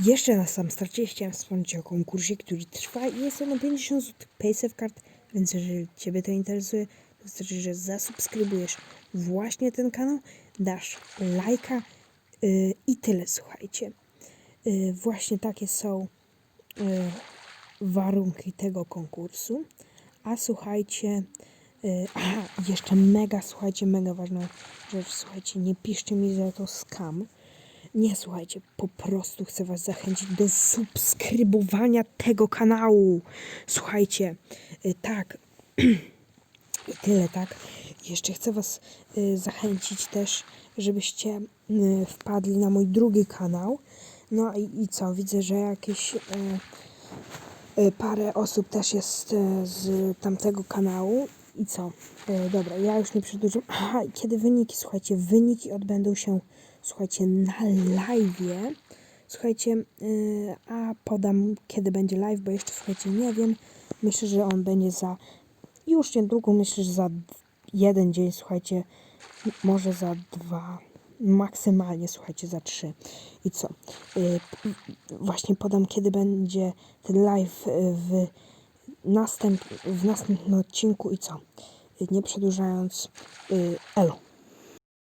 Jeszcze na sam starcie chciałem wspomnieć o konkursie, który trwa i jest on na 50 zł Paysafe Card, więc jeżeli Ciebie to interesuje, to wystarczy, że zasubskrybujesz właśnie ten kanał, dasz lajka yy, i tyle, słuchajcie. Yy, właśnie takie są yy, warunki tego konkursu. A słuchajcie, yy, aha, jeszcze mega, słuchajcie, mega ważna rzecz, słuchajcie, nie piszcie mi, że to scam. Nie, słuchajcie, po prostu chcę Was zachęcić do subskrybowania tego kanału. Słuchajcie, y, tak, i tyle, tak. Jeszcze chcę Was y, zachęcić też, żebyście y, wpadli na mój drugi kanał. No i, i co, widzę, że jakieś parę osób też jest z tamtego kanału. I co? Dobra, ja już nie przedłużam. Aha, kiedy wyniki? Słuchajcie, wyniki odbędą się, słuchajcie, na live'ie. Słuchajcie, y, a podam kiedy będzie live, bo jeszcze, słuchajcie, nie wiem. Myślę, że on będzie za już niedługo, myślę, że za jeden dzień, słuchajcie, może za dwa, maksymalnie, słuchajcie, za trzy. I co? Y, p- właśnie podam, kiedy będzie ten live y, w, następ, w następnym odcinku i co? Y, Nie przedłużając, y, elo.